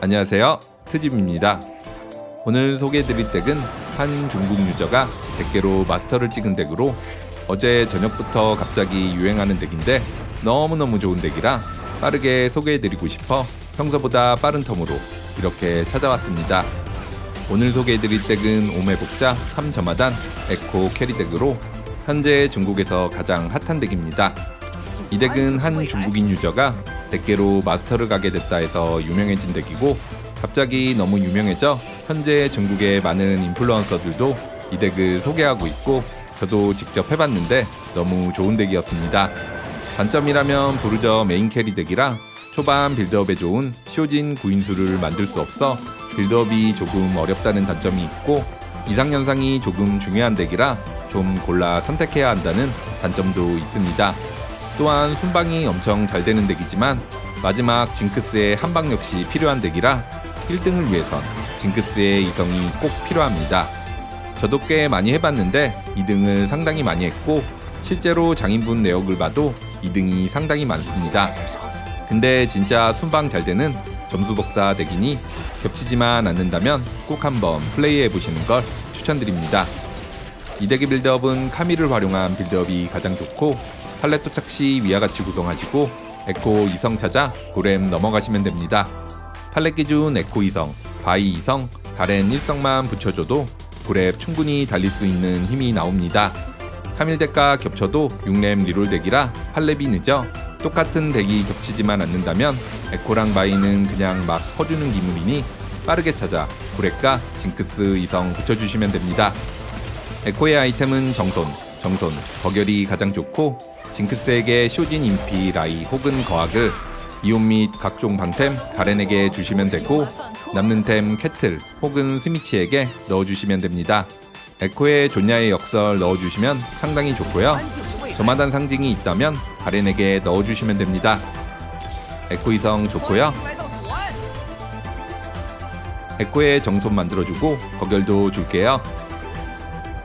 안녕하세요. 트집입니다. 오늘 소개해드릴 덱은 한 중국 유저가 100개로 마스터를 찍은 덱으로 어제 저녁부터 갑자기 유행하는 덱인데 너무너무 좋은 덱이라 빠르게 소개해드리고 싶어 평소보다 빠른 텀으로 이렇게 찾아왔습니다. 오늘 소개해드릴 덱은 오메복자 3점화단 에코 캐리 덱으로 현재 중국에서 가장 핫한 덱입니다. 이 덱은 한 중국인 유저가 100개로 마스터를 가게 됐다 해서 유명해진 덱이고 갑자기 너무 유명해져 현재 중국의 많은 인플루언서들도 이 덱을 소개하고 있고 저도 직접 해봤는데 너무 좋은 덱이었습니다. 단점이라면 부르저 메인 캐리 덱이라 초반 빌드업에 좋은 쇼진 구인수를 만들 수 없어 빌드업이 조금 어렵다는 단점이 있고 이상현상이 조금 중요한 덱이라 좀 골라 선택해야 한다는 단점도 있습니다. 또한 순방이 엄청 잘 되는 덱이지만 마지막 징크스의 한방 역시 필요한 덱이라 1등을 위해선 징크스의 이성이 꼭 필요합니다. 저도 꽤 많이 해봤는데 2등을 상당히 많이 했고 실제로 장인분 내역을 봐도 2등이 상당히 많습니다. 근데 진짜 순방 잘 되는 점수 복사 덱이니 겹치지만 않는다면 꼭 한번 플레이해 보시는 걸 추천드립니다. 이 덱의 빌드업은 카미를 활용한 빌드업이 가장 좋고 팔레 도착 시 위와 같이 구성하시고 에코 2성 찾아 고렘 넘어가시면 됩니다. 팔레 기준 에코 2성, 바이 2성, 가렌 1성만 붙여줘도 고렙 충분히 달릴 수 있는 힘이 나옵니다. 카밀 덱과 겹쳐도 6렘 리롤 덱이라 팔렙이 늦어 똑같은 덱이 겹치지만 않는다면 에코랑 바이는 그냥 막 퍼주는 기물이니 빠르게 찾아 고렙과 징크스 2성 붙여주시면 됩니다. 에코의 아이템은 정손, 정손, 거결이 가장 좋고 징크스에게 쇼진 인피, 라이 혹은 거학을 이온 및 각종 방템 가렌에게 주시면 되고 남는 템 캐틀 혹은 스미치에게 넣어주시면 됩니다. 에코의 존야의 역설 넣어주시면 상당히 좋고요. 저마단 상징이 있다면 가렌에게 넣어주시면 됩니다. 에코 이성 좋고요. 에코의 정손 만들어주고 거결도 줄게요.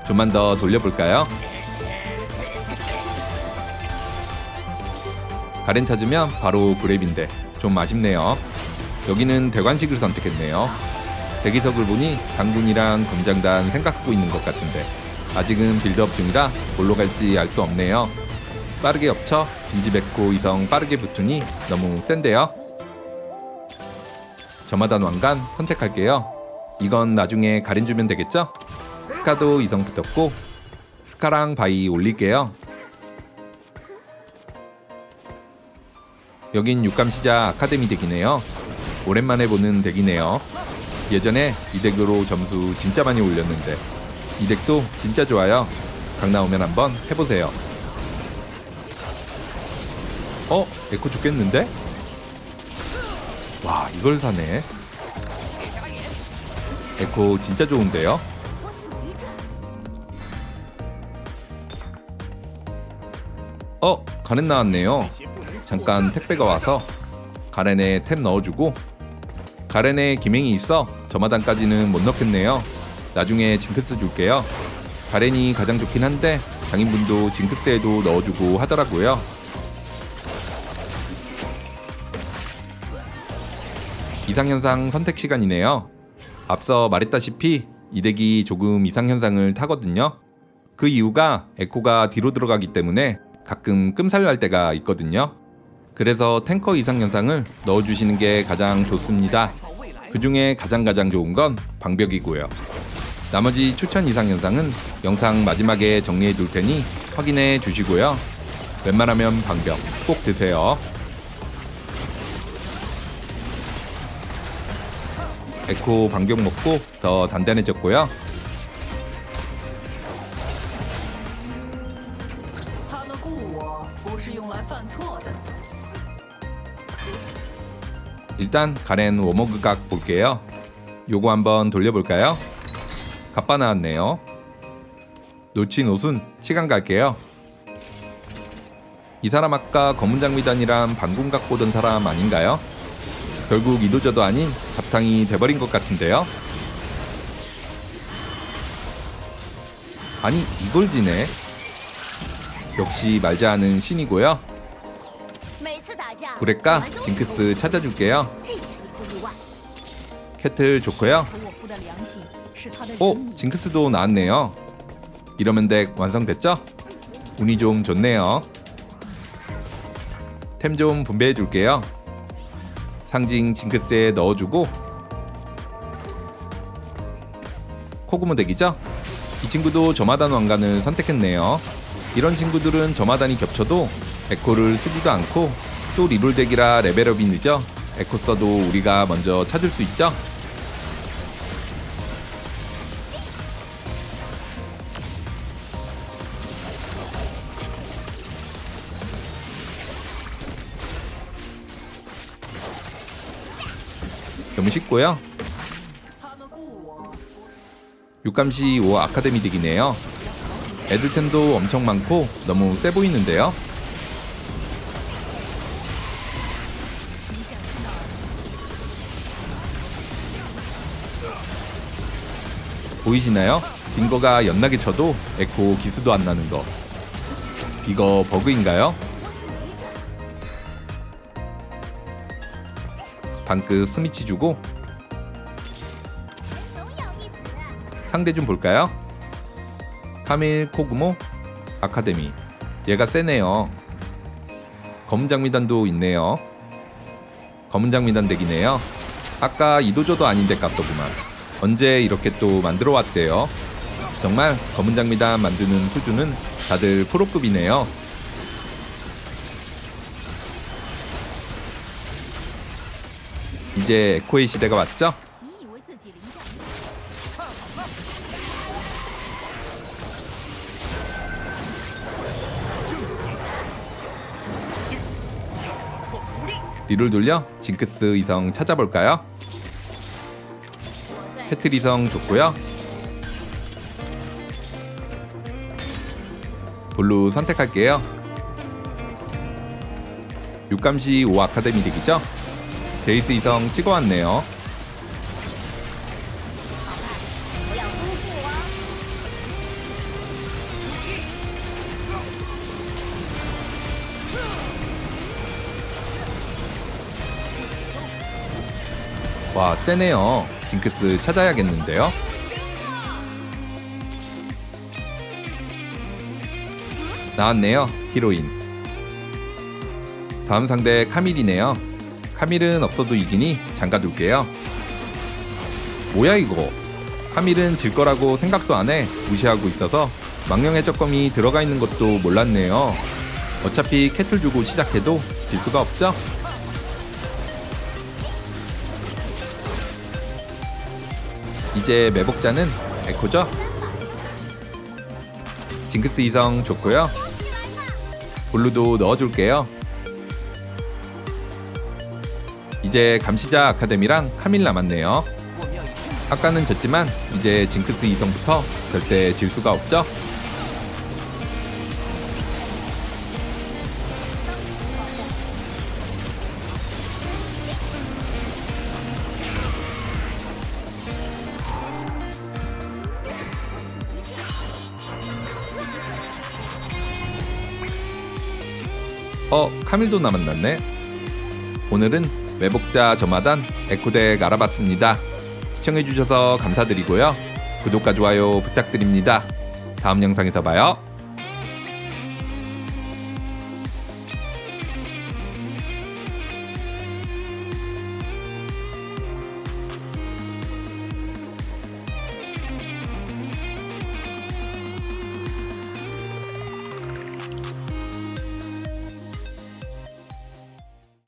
좀만 더 돌려볼까요? 가렌 찾으면 바로 그랩인데 좀 아쉽네요. 여기는 대관식을 선택했네요. 대기석을 보니 장군이랑 검장단 생각하고 있는 것 같은데 아직은 빌드업 중이라 뭘로 갈지 알 수 없네요. 빠르게 엎쳐 김지백호 이성 빠르게 붙으니 너무 센데요. 저마단 왕관 선택할게요. 이건 나중에 가린 주면 되겠죠? 스카도 이성 붙었고 스카랑 바이 올릴게요. 여긴 육감시자 아카데미 덱이네요. 오랜만에 보는 덱이네요. 예전에 이 덱으로 점수 진짜 많이 올렸는데 이 덱도 진짜 좋아요. 강 나오면 한번 해보세요. 어? 에코 좋겠는데? 와 이걸 사네. 에코 진짜 좋은데요? 어? 가렌 나왔네요. 잠깐 택배가 와서 가렌에 탭 넣어주고 가렌에 기맹이 있어 저마단까지는 못 넣겠네요. 나중에 징크스 줄게요. 가렌이 가장 좋긴 한데 장인분도 징크스에도 넣어주고 하더라고요. 이상현상 선택 시간이네요. 앞서 말했다시피 이 덱이 조금 이상현상을 타거든요. 그 이유가 에코가 뒤로 들어가기 때문에 가끔 끔살 날 때가 있거든요. 그래서 탱커 이상 현상을 넣어주시는 게 가장 좋습니다. 그 중에 가장 가장 좋은 건 방벽이고요. 나머지 추천 이상 현상은 영상 마지막에 정리해 둘 테니 확인해 주시고요. 웬만하면 방벽 꼭 드세요. 에코 방벽 먹고 더 단단해졌고요. 일단 가렌 워머그 각 볼게요. 요거 한번 돌려볼까요? 갑바 나왔네요. 놓친 옷은 시간 갈게요. 이 사람 아까 검은 장미단이란 반군각 보던 사람 아닌가요? 결국 이도저도 아닌 잡탕이 돼버린 것 같은데요? 아니 이걸 지네? 역시 말자 하는 신이고요. 브레까 징크스 찾아줄게요. 캐틀 좋고요. 오, 징크스도 나왔네요. 이러면 덱 완성됐죠? 운이 좀 좋네요. 템 좀 분배해 줄게요. 상징 징크스에 넣어주고 코구모 덱이죠? 이 친구도 저마단 왕관을 선택했네요. 이런 친구들은 저마단이 겹쳐도 에코를 쓰지도 않고 또 리볼덱이라 레벨업이 늦죠? 에코서도 우리가 먼저 찾을 수 있죠? 너무 쉽고요. 육감시 5 아카데미 덱이네요. 애들템도 엄청 많고 너무 세 보이는데요. 보이시나요? 빙거가 연나게 쳐도 에코 기수도 안 나는 거. 이거 버그인가요? 방크 스미치 주고 상대 좀 볼까요? 카밀 코그모 아카데미 얘가 세네요 검은 장미단도 있네요 검은 장미단 덱이네요 아까 이도저도 아닌데 깝더구만 언제 이렇게 또 만들어 왔대요. 정말 검은 장미단 만드는 수준은 다들 프로급이네요. 이제 에코의 시대가 왔죠? 뒤를 돌려 징크스 이성 찾아볼까요? 패틀 이성 좋고요. 블루 선택할게요. 육감시 5 아카데미 덱이죠? 제이스 이성 찍어왔네요. 와 세네요. 징크스 찾아야겠는데요. 나왔네요. 히로인. 다음 상대 카밀이네요. 카밀은 없어도 이기니 잠가둘게요. 뭐야 이거? 카밀은 질 거라고 생각도 안 해. 무시하고 있어서 망령의 적검이 들어가 있는 것도 몰랐네요. 어차피 캐틀 주고 시작해도 질 수가 없죠? 이제 매복자는 에코죠? 징크스 이성 좋고요. 블루도 넣어줄게요. 이제 감시자 아카데미랑 카밀 남았네요. 아까는 졌지만 이제 징크스 이성부터 절대 질 수가 없죠? 어, 카밀도 남았났네. 오늘은 매복자 저마단 에코덱 알아봤습니다. 시청해주셔서 감사드리고요. 구독과 좋아요 부탁드립니다. 다음 영상에서 봐요.